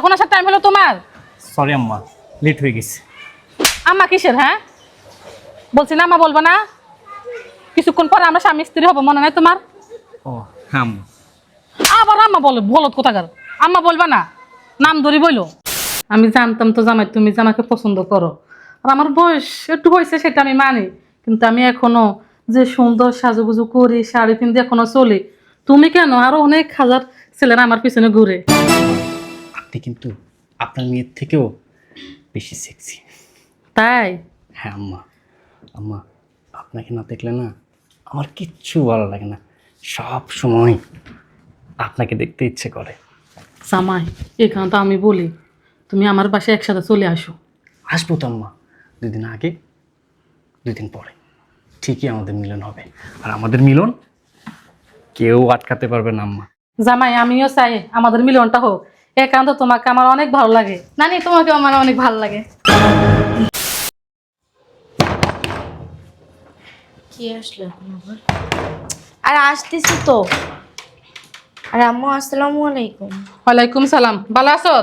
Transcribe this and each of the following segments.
এখন আসার টাইম হলো তোমার? সরি আম্মা লেট হয়ে গেছে। আম্মা কিসের হ্যাঁ? বলছি না আম্মা বলব না। কিছুক্ষণ পরে আমরা স্বামী স্ত্রী হব মনে নাই তোমার? ও হ্যাঁ আম্মা। আবার আম্মা বলো বলত কোথাকার? আম্মা বলবা না নাম ধরি বইলো। আমি জানতাম তো জামাই তুমি যে আমাকে পছন্দ করো। আর আমার বয়স একটু হয়েছে সেটা আমি মানি। কিন্তু আমি এখনও যে সুন্দর সাজুগুজু করি শাড়ি পিন্ধে এখনও চলি। তুমি কেন? আরও অনেক হাজার ছেলেরা আমার পিছনে ঘুরে। আপনি কিন্তু আপনার মেয়ের থেকেও বেশি সেক্সি তাই? হ্যাঁ আম্মা। আম্মা আপনাকে না দেখলে না আমার কিচ্ছু ভালো লাগে না। সব সময় আপনাকে দেখতে ইচ্ছে করে। জামাই এখানে তো আমি বলি তুমি আমার বাসায় একসাথে চলে আসো। আসব তো আম্মা। দুদিন আগে দুদিন পরে। ঠিকই আমাদের মিলন হবে। আর আমাদের মিলন কেউ আটকাতে পারবে না আম্মা। জামাই আমিও চাই আমাদের মিলনটা হোক। একান্ত তোমাকে আমার অনেক ভালো লাগে। নানি তোমাকে আমার অনেক ভালো লাগে। কি আসলো এখন আবার? আর আসতেছি তো। আর আম্মু আসসালামু আলাইকুম। ওয়ালাইকুম সালাম। ভালো আছো?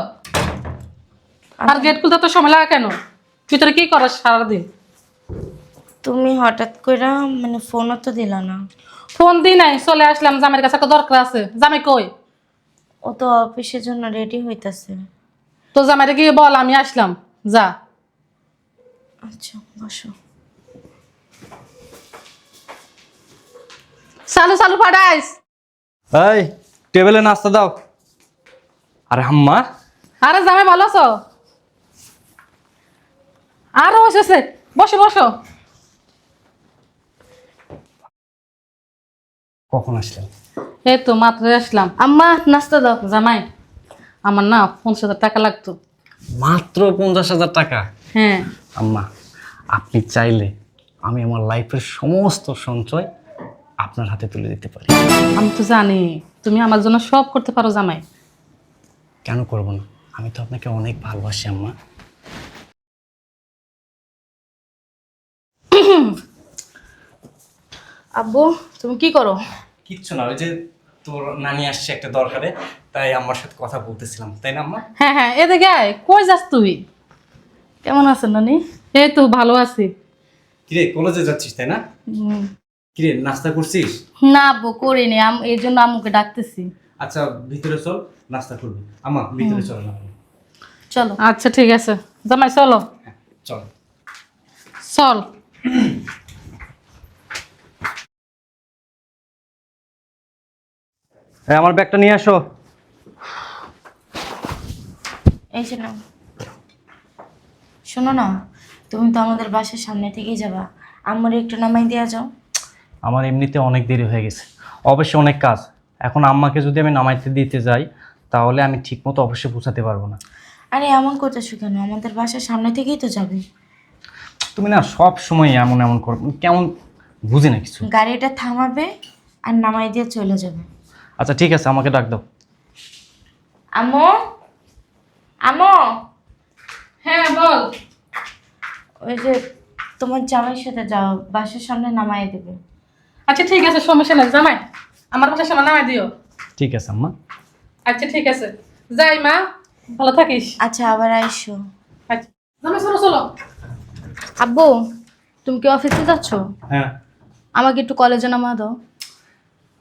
আর গেট খুলতে তো সময় লাগে কেন? ভিতরে কি করো সারাদিন? তুমি হঠাৎ করে মানে ফোনও তো দিল না। ফোন দিই নাই চলে আসলাম। জামাইয়ের কাছে একটা দরকার আছে। জামাই কই? ও তো অফিসের জন্য রেডি হইতাছে। তো জামাইরে গিয়ে বল আমি আসলাম। যা। আচ্ছা বসো। চালু চালু ফাটাইস এই টেবিলে নাস্তা দাও। আরে আম্মা। আরে জামাই ভালো আছো? আরও বসেছে। বসো বসো। কখন আসলেন? এই তো মাত্র আসলাম। আম্মা নাস্তা দাও। জামাই আমার না পঞ্চাশ হাজার টাকা লাগতো। মাত্র পঞ্চাশ হাজার টাকা? হ্যাঁ। আম্মা আপনি চাইলে আমি আমার লাইফের সমস্ত সঞ্চয় আপনার হাতে তুলে দিতে পারি। আমি তো জানি তুমি আমার জন্য সব করতে পারো জামাই। কেন করব না? আমি তো আপনাকে অনেক ভালোবাসি আম্মা। আব্বু তুমি কি করো? কিচ্ছু না ওই যে তোর নানি আসছে একটা দরকারে তাই আমার সাথে কথা বলতেছিলাম তাই না আম্মা? হ্যাঁ হ্যাঁ এদিকে আয় কই যাস তুই? কেমন আছেন নানি? এই তো ভালো আছি। কিরে কলেজে যাচ্ছিস তাই না? কিরে নাস্তা করছিস? না আব্বু করিনি আম এই জন্য আম্মুকে ডাকতেছি। আচ্ছা ভিতরে চল নাস্তা করবি। আমা ভিতরে চল না। চলো। আচ্ছা ঠিক আছে। জামাই চলো। হ্যাঁ, চল। চল। আমার ব্যাগটা নিয়ে আসো। এই যে শোনো না তুমি তো আমাদের বাসার সামনে থেকেই যাবা। আমার একটু নামাই দেওয়া যাও। আমার এমনিতে অনেক দেরি হয়ে গেছে। অবশ্যই অনেক কাজ। এখন আম্মাকে যদি আমি নামাইতে দিতে যাই তাহলে আমি ঠিকমতো অবশ্যই পৌঁছাতে পারব না। আরে এমন করতেছো কেন? আমাদের বাসার সামনে থেকেই তো যাবে। তুমি না সব সময় এমন এমন কর কেমন বুঝি না কিছু। গাড়িটা থামাবে আর নামাই দিয়ে চলে যাবে। আচ্ছা ঠিক আছে আমাকে ডাক দাও। আমো আমো হ্যাঁ বল। ওই যে তোমার জামাইয়ের সাথে যাও বাসার সামনে নামাই দেবে। আচ্ছা ঠিক আছে সমস্যা নেই জামাই আমার বাসার সময় নামাই দিও। ঠিক আছে আম্মা। আচ্ছা ঠিক আছে। যাই মা ভালো থাকিস। আচ্ছা আবার আইসো। আচ্ছা জামাই চলো চলো। আব্বু তুমি কি অফিসে যাচ্ছ? হ্যাঁ। আমাকে একটু কলেজে নামা দাও।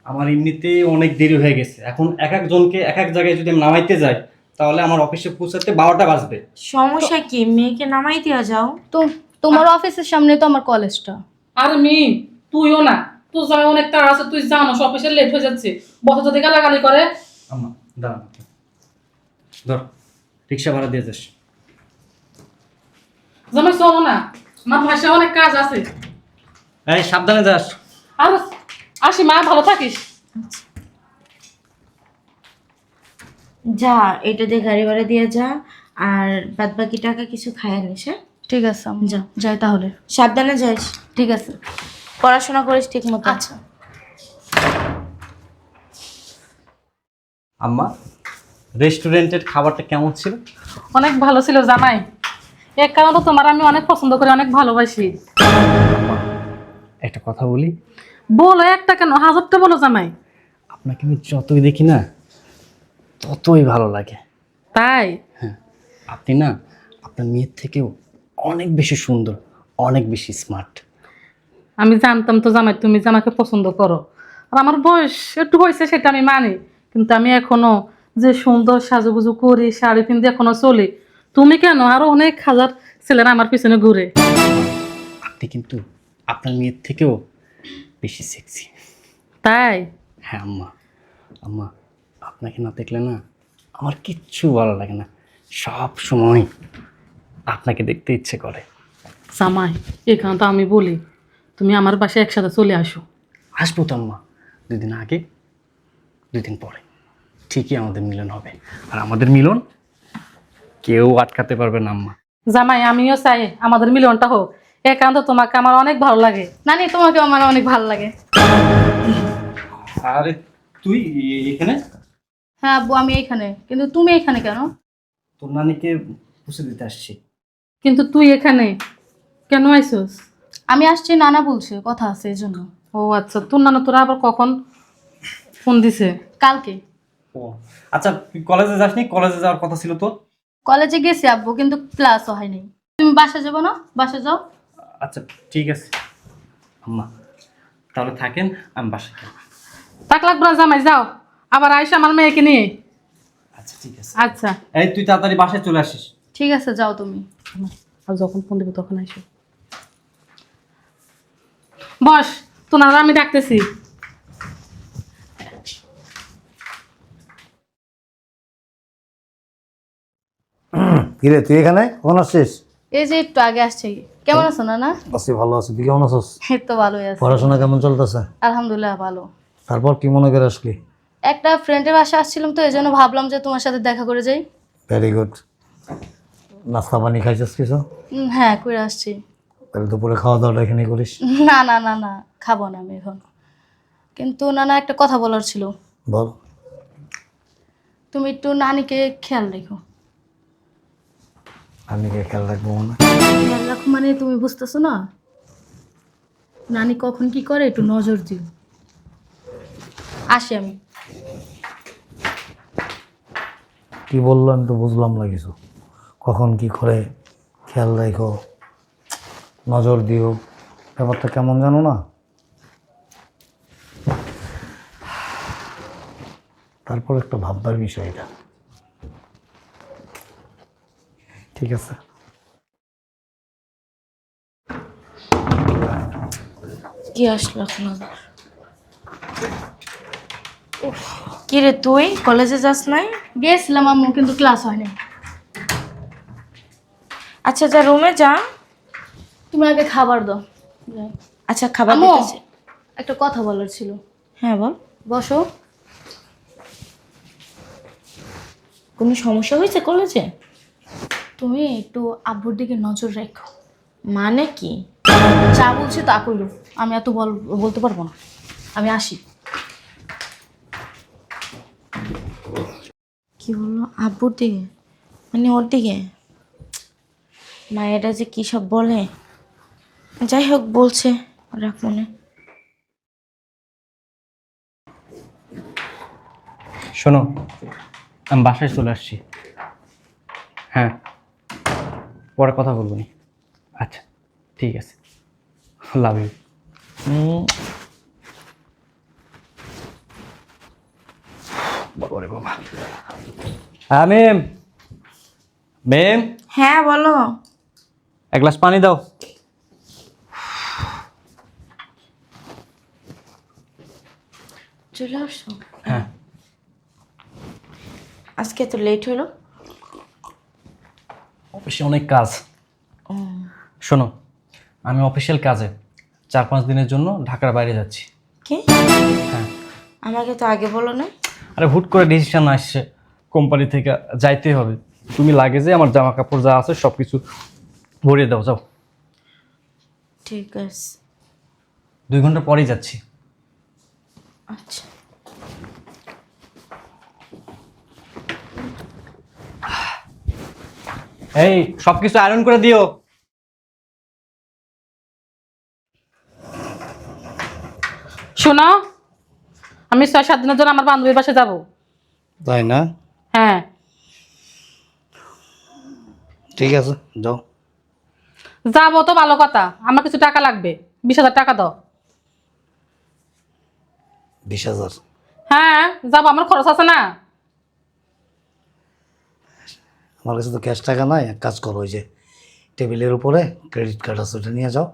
আমার এমনিতে অনেক দেরি হয়ে গেছে। এখন এক একজনকে এক এক জায়গায় যদি আমি নামাইতে যাই তাহলে আমার অফিসে পৌঁছাতে বারোটা বাজবে। সমস্যা কি? মেয়েকে নামাই দেওয়া যাও। তো তোমার অফিসের সামনে তো আমার কলেজটা। আর মি তুইও না। তুই জামাই অনেক তাড়া আছে তুই জানো অফিসে লেট হয়ে যাচ্ছে। বস যদি গালাগালি করে। আম্মা দাঁড়ান ধর রিক্সা ভাড়া দিয়ে যাস। জামাই চলো না। আমার বাসায় অনেক কাজ আছে। এই সাবধানে যাস। আর আসি মা ভালো থাকিস? যা এটা দিয়ে গাড়ি ভাড়া দিয়ে যা আর বাদ বাকি টাকা কিছু খায় নিস হ্যাঁ? ঠিক আছে আমি যা। যাই তাহলে। সাবধানে যাইস। ঠিক আছে। পড়াশোনা করিস ঠিক মতো। আচ্ছা। আম্মা রেস্টুরেন্টের খাবারটা কেমন ছিল? অনেক ভালো ছিল জামাই। এক কারণে তো তোমার আমি অনেক পছন্দ করি অনেক ভালোবাসি। একটা কথা বলি। বলো একটা কেন? হাজারটা বলো জামাই। আপনাকে আমি যতই দেখি না ততই ভালো লাগে। তাই? হ্যাঁ আপনি না আপনার মেয়ের থেকেও অনেক বেশি সুন্দর অনেক বেশি স্মার্ট আমি জানতাম তো জামাই তুমি যে আমাকে পছন্দ করো। আর আমার বয়স একটু হয়েছে সেটা আমি মানি। কিন্তু আমি এখনও যে সুন্দর সাজুগুজু করি শাড়ি পিন্ধে এখনও চলি তুমি কেন? আরও অনেক হাজার ছেলেরা আমার পিছনে ঘুরে। আপনি কিন্তু আপনার মেয়ের থেকেও বেশি সেক্সি তাই? হ্যাঁ আম্মা। আম্মা আপনাকে না দেখলে না আমার কিচ্ছু ভালো লাগে না। সব সময় আপনাকে দেখতে ইচ্ছে করে। জামাই এখানে তো আমি বলি তুমি আমার বাসায় একসাথে চলে আসো। আসব তো আম্মা। দুদিন আগে দুদিন পরে। ঠিকই আমাদের মিলন হবে। আর আমাদের মিলন কেউ আটকাতে পারবে না আম্মা। জামাই আমিও চাই আমাদের মিলনটা হোক। একান্ত তোমাকে আমার অনেক ভালো লাগে। নানি তোমাকে আমার অনেক ভালো লাগে। আরে তুই এখানে? হ্যাঁ আব্বু আমি এইখানে কিন্তু তুমি এখানে কেন? তোর নানিকে পুষে দিতে আসছি। কিন্তু তুই এখানে? কেন আইসোস? আমি আসছি নানা বলছে কথা আছে এই জন্য। ও আচ্ছা তোর নানা তোরা আবার কখন ফোন দিছে? কালকে। ও আচ্ছা তুই কলেজে যাসনি? কলেজে যাওয়ার কথা ছিল তোর? কলেজে গেছি আব্বু কিন্তু ক্লাসও হয়নি। তুমি বাসা যাব না? বাসা যাও। আচ্ছা ঠিক আছে। আম্মা তাহলে থাকেন আমি বাসায় যাব তাক লাগবে না জামাই যাও। আবার আইসো আমার মেয়েকে নিয়ে। আচ্ছা ঠিক আছে। আচ্ছা। এই তুই তাড়াতাড়ি বাসায় চলে আসিস। ঠিক আছে যাও তুমি। আর যখন ফোন দেবো তখন আইসো। বস তোমার আমি ডাকতেছি। কিরে তুই এখানে? কখন আসছিস? এই যে একটু আগে আসছে কেমন আছো নানা? আছি ভালো আছি। তুই কেমন আছিস? এই তো ভালোই আছে। পড়াশোনা কেমন চলতেছে? আলহামদুলিল্লাহ ভালো। তারপর কি মনে করে আসলি? একটা ফ্রেন্ডের বাসা আসছিলাম তো এই জন্য ভাবলাম যে তোমার সাথে দেখা করে যাই। ভেরি গুড নাস্তা পানি খাইছিস কিছু? হ্যাঁ করে আসছি। তাহলে দুপুরে খাওয়া দাওয়াটা এখানে করিস। না না না না খাব না আমি এখন। কিন্তু নানা একটা কথা বলার ছিল। বল। তুমি একটু নানিকে খেয়াল রেখো। আমি কে খেয়াল রাখব না খেয়াল রাখো মানে তুমি বুঝতেছো না? নানি কখন কি করে একটু নজর দিও। আসি আমি। কি বলল আমি তো বুঝলাম না কিছু। কখন কি করে খেয়াল রাখো নজর দিও। ব্যাপারটা কেমন জানো না? তারপর একটা ভাববার বিষয় এটা। ঠিক আছে। কি আসলো এখন কি রে তুই? কলেজে যাস নাই? গেছিলাম আম্মু কিন্তু ক্লাস হয়নি আচ্ছা যা রুমে যা। তুমি আগে খাবার দাও। আচ্ছা খাবার আম্মু দিতেছি। একটা কথা বলার ছিল। হ্যাঁ বল। বসো। কোনো সমস্যা হয়েছে কলেজে? তুমি একটু আব্বুর দিকে নজর রেখো। মানে কি? যা বলছি তা করল আমি এত বল বলতে পারব না। আমি আসি। কি বলল আব্বুর দিকে? মানে ওর দিকে? মায়েরা যে কী সব বলে? যাই হোক বলছে। রাখ মনে। শোনো আমি বাসায় চলে আসছি। হ্যাঁ। পরে কথা বলব নি। আচ্ছা ঠিক আছে। লাভ ইউ বাবা হ্যাঁ মেম মেম হ্যাঁ বলো। এক গ্লাস পানি দাও। চলে আসো। হ্যাঁ। আজকে তো লেট হলো। অফিসে অনেক কাজ। শোনো আমি অফিসিয়াল কাজে চার পাঁচ দিনের জন্য ঢাকার বাইরে যাচ্ছি। কি? হ্যাঁ। আমাকে তো আগে বলো না। আরে হুট করে ডিসিশন আসছে কোম্পানি থেকে যাইতেই হবে। তুমি লাগে যে আমার জামা কাপড় যা আছে সব কিছু ভরিয়ে দাও যাও। ঠিক আছে। দুই ঘণ্টা পরেই যাচ্ছি। আচ্ছা। এই সব কিছু আয়রন করে দিও। শোনো আমি ছয় সাত দিনের জন্য আমার বান্ধবীর বাসায় যাব। তাই না? হ্যাঁ। ঠিক আছে যাও। যাব তো ভালো কথা আমার কিছু টাকা লাগবে বিশ হাজার টাকা দাও। বিশ হাজার? হ্যাঁ যাব আমার খরচ আছে না। আমার কাছে তো ক্যাশ টাকা নাই এক কাজ করো ওই যে টেবিলের উপরে ক্রেডিট কার্ড আছে ওটা নিয়ে যাও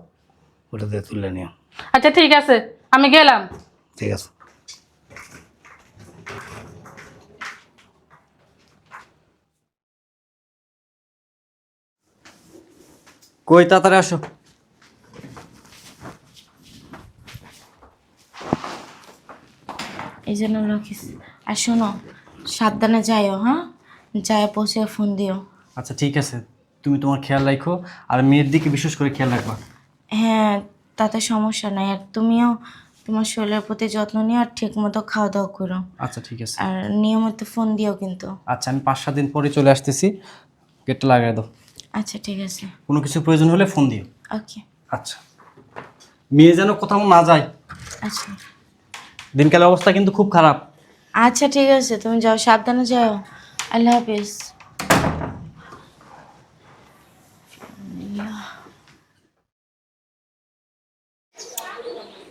ওটা দিয়ে তুলে নিও। আচ্ছা ঠিক আছে আমি গেলাম। ঠিক আছে। কই তাড়াতাড়ি আসো। এই জন্য রাখিস। আর শোনো সাবধানে যাইও হ্যাঁ? যায় পৌঁছে ফোন দিও। আচ্ছা ঠিক আছে। তুমি তোমার খেয়াল রাখো আর মেয়ের দিকে বিশেষ করে খেয়াল রাখবা। হ্যাঁ তাতে সমস্যা নাই। আর তুমিও তোমার শরীরের প্রতি যত্ন নিও আর ঠিক মতো খাওয়া দাওয়া করো। আচ্ছা ঠিক আছে। আর নিয়মিত ফোন দিও কিন্তু। আচ্ছা আমি পাঁচ সাত দিন পরে চলে আসতেছি। গেটটা লাগাই দাও। আচ্ছা ঠিক আছে। কোনো কিছু প্রয়োজন হলে ফোন দিও। ওকে। আচ্ছা। মেয়ে যেন কোথাও না যায়। আচ্ছা। দিনকালের অবস্থা কিন্তু খুব খারাপ। আচ্ছা ঠিক আছে। তুমি যাও সাবধানে যাও। আল্লাহ হাফিজ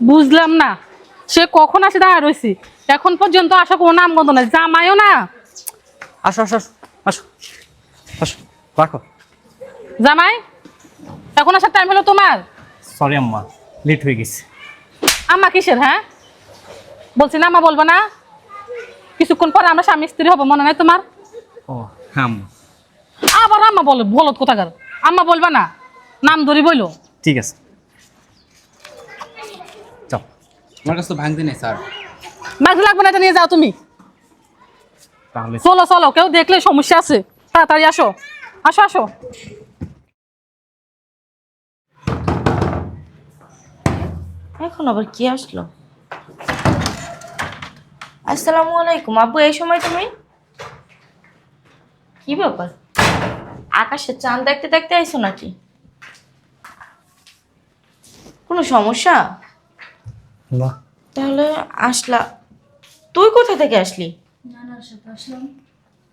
বুঝলাম না। সে কখন আসে দাঁড়া রয়েছি এখন পর্যন্ত আসা কোনো নাম গন্ধ নাই। জামাইও না। আসো আসো আসো আসো আসো রাখো। জামাই এখন আসার টাইম হলো তোমার? সরি আম্মা লেট হয়ে গেছে। আম্মা কিসের হ্যাঁ? বলছি না আম্মা বলব না। কিছুক্ষণ পরে আমরা স্বামী স্ত্রী হব মনে নাই তোমার? ও। হ্যাঁ আম্মা আবার আম্মা বলো বলত কোথাকার? আম্মা বলবা না নাম ধরি বইলো। ঠিক আছে। যাও। আমার কাছে তো ভাঙতে নেই স্যার। মাছ লাগবে না এটা নিয়ে যাও তুমি। তাহলে চলো চলো কেউ দেখলে সমস্যা আছে। তাড়াতাড়ি আসো। আসো আসো। এখন আবার কি আসলো? আসসালামু আলাইকুম আব্বু এই সময় তুমি? কি ব্যাপার? আকাশে চাঁদ দেখতে দেখতে আইছো নাকি? কোনো সমস্যা? না। তাহলে আসলা। তুই কোথা থেকে আসলি? নানার সাথে আসলাম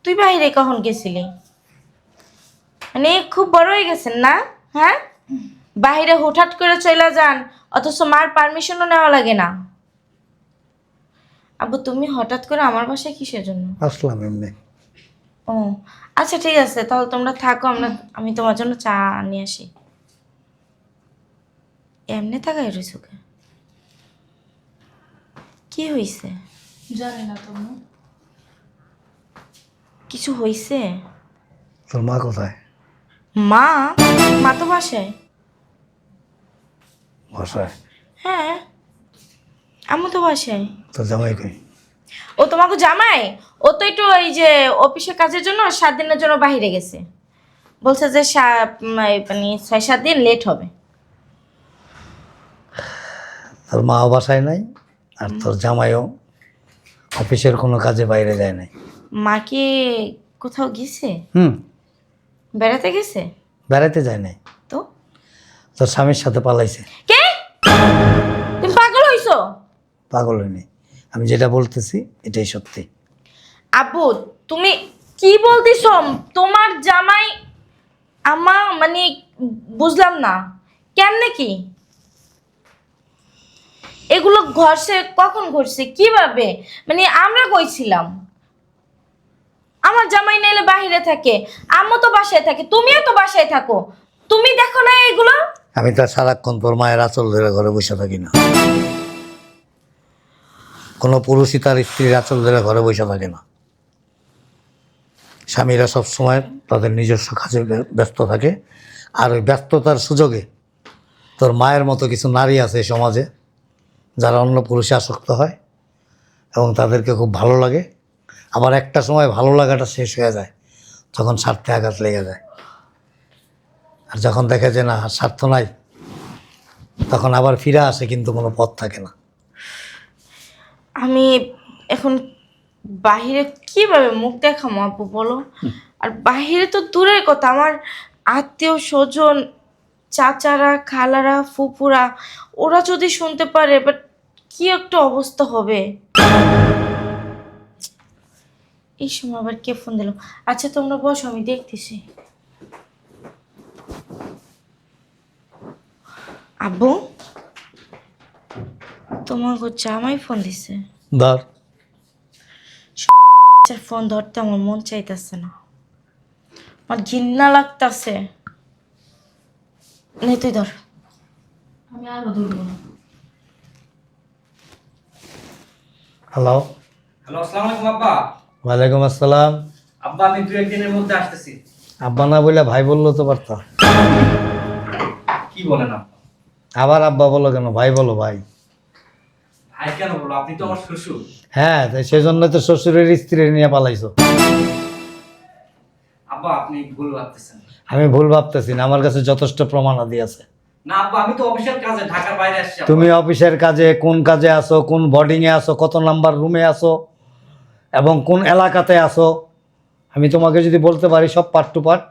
তুই বাইরে কখন গেছিলি? মানে খুব বড় হয়ে গেছেন না? হ্যাঁ? বাইরে হুটহাট করে চলে যান অথচ মার পারমিশনও নেওয়া লাগে না। আব্বু তুমি হঠাৎ করে আমার বাসায় কিসের জন্য? আসলাম এমনি। ও আচ্ছা ঠিক আছে তাহলে তোমরা থাকো আমরা আমি তোমার জন্য চা নিয়ে আসি। এমনি থাকাই রয়েছে ওকে। কি হয়েছে জানি না তুমি কিছু হয়েছে তোর মা কোথায়? মা? মা তো বাসায়। বাসায়? হ্যাঁ আমি তো বাসায়। তোর জামাই কই? ও তোমাকে জামাই? ও তো একটু ওই যে অফিসের কাজের জন্য সাত দিনের জন্য বাইরে গেছে। বলছে যে মানে ছয় সাত দিন লেট হবে। তোর মাও বাসায় নাই আর তোর জামাইও অফিসের কোনো কাজে বাইরে যায় নাই। মা কি কোথাও গেছে? হুম। বেড়াতে গেছে? বেড়াতে যায় নাই। তো? তোর স্বামীর সাথে পালাইছে। কে? তুমি পাগল হইছো? পাগল হয়নি আমি যেটা বলতেছি এটাই সত্যি। আপু তুমি কি বলতেছ? তোমার জামাই আমা মানে বুঝলাম না। কেমনে কি? এগুলো ঘটছে কখন ঘটছে কীভাবে? মানে আমরা কইছিলাম। আমার জামাই নাইলে বাহিরে থাকে আম্মু তো বাসায় থাকে তুমিও তো বাসায় থাকো। তুমি দেখো না এগুলো? আমি তো সারাক্ষণ তোর মায়ের আচল ধরে ঘরে বসে থাকি না। কোনো পুরুষই তার স্ত্রীর আঁচল ধরে ঘরে বসে থাকে না। স্বামীরা সব সময় তাদের নিজস্ব কাজে ব্যস্ত থাকে। আর ওই ব্যস্ততার সুযোগে তোর মায়ের মতো কিছু নারী আছে সমাজে, যারা অন্য পুরুষে আসক্ত হয় এবং তাদেরকে খুব ভালো লাগে। আবার একটা সময় ভালো লাগাটা শেষ হয়ে যায়, তখন স্বার্থে আঘাত লেগে যায়। আর যখন দেখে যে না, স্বার্থ নাই, তখন আবার ফিরে আসে কিন্তু কোনো পথ থাকে না। আমি এখন বাহিরে কীভাবে মুখ দেখামো আপু বলো? আর বাহিরে তো দূরের কথা আমার আত্মীয় স্বজন চাচারা খালারা ফুপুরা ওরা যদি শুনতে পারে বাট কি একটা অবস্থা হবে? এই সময় আবার কে ফোন দিল? আচ্ছা তোমরা বসো আমি দেখতেছি। আব্বু? তোমাকে জামাই ফোন দিছে। ধর ফোন ধরতে আমার মন চাইতেছে না। আমার ঘিন্না লাগতাছে। নে তুই ধর। আমি আরও ধরবো না। হ্যালো হ্যালো আসসালামু আলাইকুম আব্বা। ওয়ালাইকুম আসসালাম। আব্বা আমি দু একদিনের মধ্যে আসতেছি। আব্বা না বলে ভাই বলল তো পারতা কি বলেন আব্বা? আবার আব্বা বলো কেন? ভাই বলো ভাই। কেন বলো আপনি তো আমার শ্বশুর। হ্যাঁ তাই সেজন্য তো শ্বশুরের স্ত্রী নিয়ে পালাইছো। আব্বা আপনি ভুল ভাবতেছেন। আমি ভুল ভাবতেছি না আমার কাছে যথেষ্ট প্রমাণাদি আছে। না আব্বা আমি তো অফিসিয়াল কাজে ঢাকার বাইরে আসছি তুমি অফিসের কাজে কোন কাজে আসো কোন বোর্ডিংয়ে আসো কত নাম্বার রুমে আসো এবং কোন এলাকাতে আসো আমি তোমাকে যদি বলতে পারি সব পার্ট টু পার্ট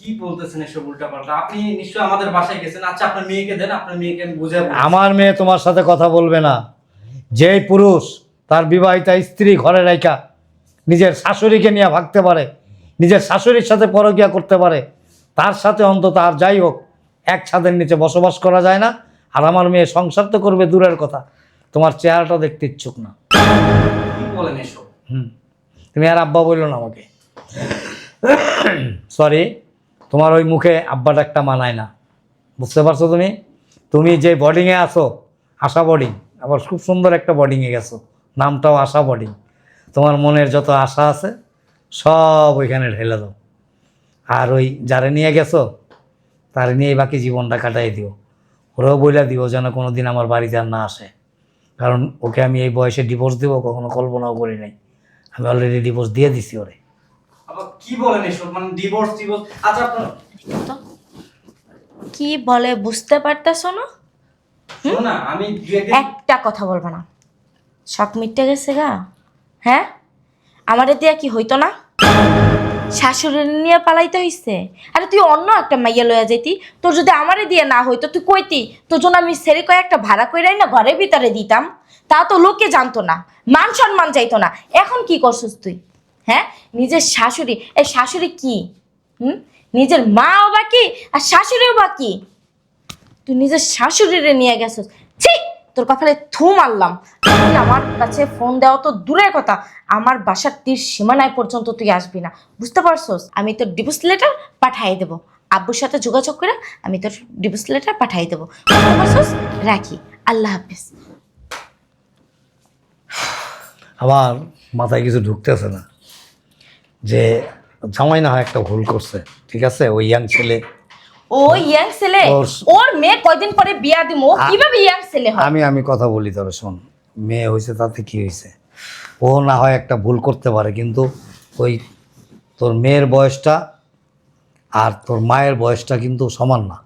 কি বলতেছেন এসব উল্টাপাল্টা? আপনি নিশ্চয়ই আমাদের বাসায় গেছেন। আচ্ছা আপনার মেয়েকে দেন আপনার মেয়েকে আমি বুঝাবো। আমার মেয়ে তোমার সাথে কথা বলবে না। যেই পুরুষ তার বিবাহিতা স্ত্রী ঘরে রাইকা নিজের শাশুড়িকে নিয়ে ভাগতে পারে নিজের শাশুড়ির সাথে পরকিয়া করতে পারে তার সাথে অন্তত আর যাই হোক এক ছাদের নিচে বসবাস করা যায় না। আর আমার মেয়ে সংসার তো করবে দূরের কথা। তোমার চেহারাটা দেখতে ইচ্ছুক না। কি বলেন এসব? হুম। তুমি আর আব্বা বলল না আমাকে। সরি তোমার ওই মুখে আব্বাটা একটা মানায় না। বুঝতে পারছ তুমি? তুমি যে বোর্ডিংয়ে আসো আশা বোর্ডিং আবার খুব সুন্দর একটা বোর্ডিংয়ে গেছো, নামটাও আশা বোর্ডিং তোমার মনের যত আশা আছে, সব ওইখানে ঢেলে দাও। আর ওই যারে নিয়ে গেছো, তারে নিয়ে বাকি জীবনটা কাটাই দিও। ওরাও বইলা দিও যেন কোনো দিন আমার বাড়িতে আর না আসে। কারণ ওকে আমি এই বয়সে ডিভোর্স দেবো, কখনো কল্পনাও করি নাই। আমি অলরেডি ডিভোর্স দিয়ে দিছি ওরে। কি বলেন এসব? মানে ডিভোর্স ডিভোর্স আচ্ছা আপনার তো? কি বলে বুঝতে পারতেছ না? শোনো না আমি একদিন একটা কথা বলবে না। শখ মিটতে গেছে গা। হ্যাঁ? আমারে দিয়া কি হইতো না? শাশুড়ি নিয়ে পালাইতে হইছে। আরে তুই অন্য একটা মাইয়া লইয়া যাইতি। তোর যদি আমারে দিয়ে না হইতো তুই কইতি তোর জন্য আমি সেরে কয়ে একটা ভাড়া কইরাই না ঘরের ভিতরে দিতাম। তা তো লোকে জানতো না মান সম্মান চাইতো না। এখন কি করছিস তুই? হ্যাঁ? নিজের শাশুড়ি। এই শাশুড়ি কি? হুম? নিজের মাও বাকি আর শাশুড়িও বাকি তুই নিজের শাশুড়িরে নিয়ে গেছিস। ছি! তোর কপালে থু মারলাম। তুই আমার কাছে ফোন দেওয়া তো দূরের কথা। আমার বাসার তীর সীমানায় পর্যন্ত তুই আসবি না। বুঝতে পারছস? আমি তোর ডিভোর্স লেটার পাঠিয়ে দেবো। আব্বুর সাথে যোগাযোগ করে আমি তোর ডিভোর্স লেটার পাঠিয়ে দেবো। বুঝতে পারছস? রাখি। আল্লাহ হাফিজ। আমার মাথায় কিছু ঢুকতেছে না। যে জামাই না হয় একটা ভুল করছে ঠিক আছে? ওই ইয়াং ছেলে। ও ইয়াং ছেলে? ওর- মেয়ে কয়দিন পরে বিয়া আ- কীভাবে ইয়াং ছেলে হয়? আমি আমি কথা বলি তবে শোন। মেয়ে হয়েছে তাতে কি হয়েছে ও না হয় একটা ভুল করতে পারে কিন্তু ওই তোর মেয়ের বয়সটা আর তোর মায়ের বয়সটা কিন্তু সমান না।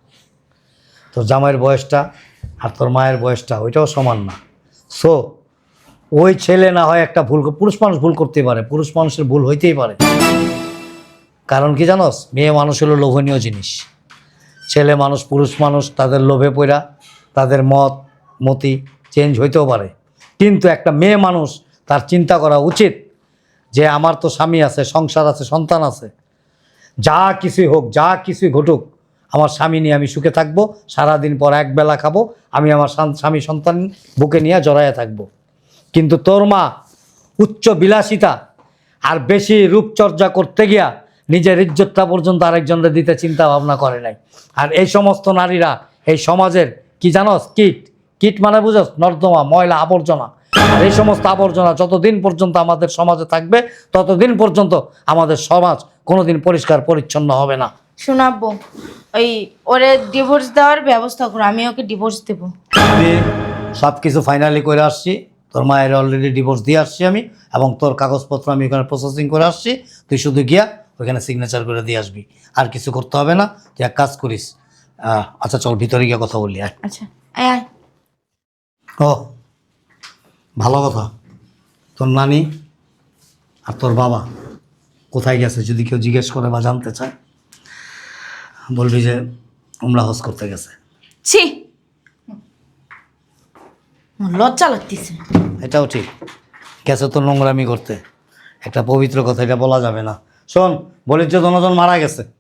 তোর জামাইয়ের বয়সটা আর তোর মায়ের বয়সটা ওইটাও সমান না। সো ওই ছেলে না হয় একটা ভুল পুরুষ মানুষ ভুল করতে পারে। পুরুষ মানুষের ভুল হইতেই পারে। কারণ কি জানোস? মেয়ে মানুষ হলো লোভনীয় জিনিস। ছেলে মানুষ, পুরুষ মানুষ, তাদের লোভে পড়া তাদের মত, মতি চেঞ্জ হইতেও পারে। কিন্তু একটা মেয়ে মানুষ, তার চিন্তা করা উচিত যে আমার তো স্বামী আছে, সংসার আছে, সন্তান আছে। যা কিছুই হোক, যা কিছুই ঘটুক, আমার স্বামী নিয়ে আমি সুখে থাকব, সারাদিন পর এক বেলা খাব, আমি আমার স্বামী সন্তান বুকে নিয়ে জড়াইয়া থাকব। কিন্তু তোর মা উচ্চ বিলাসিতা আর বেশি রূপচর্চা করতে গিয়া নিজের ইজ্জতটা পর্যন্ত আরেকজনদের দিতে চিন্তা ভাবনা করে নাই। আর এই সমস্ত নারীরা এই সমাজের কি জানোস? কিট। কিট মানে বুঝোস? নর্দমা ময়লা আবর্জনা। আর এই সমস্ত আবর্জনা যতদিন পর্যন্ত আমাদের সমাজে থাকবে ততদিন পর্যন্ত আমাদের সমাজ কোনোদিন পরিষ্কার পরিচ্ছন্ন হবে না। শোনাবো ওই ওরে ডিভোর্স দেওয়ার ব্যবস্থা করো আমি ওকে ডিভোর্স দেবো। সব কিছু ফাইনালি করে আসছি। তোর মায়ের অলরেডি ডিভোর্স দিয়ে আসছি আমি এবং তোর কাগজপত্র আমি ওখানে প্রসেসিং করে আসছি। তুই শুধু গিয়া ওখানে সিগনেচার করে দিয়ে আসবি। আর কিছু করতে হবে না তুই এক কাজ করিস। আচ্ছা চল ভিতরে গিয়ে কথা বলি আয়। আচ্ছা ও ভালো কথা। তোর নানি আর তোর বাবা কোথায় গেছে যদি কেউ জিজ্ঞেস করে বা জানতে চায় বলবি যে উমরা হজ করতে গেছে। ছি! লজ্জা লাগতেছে এটাও ঠিক। গেছে তো নোংরামি করতে। একটা পবিত্র কথা, এটা বলা যাবে না। শোন বলির জনজন মারা গেছে।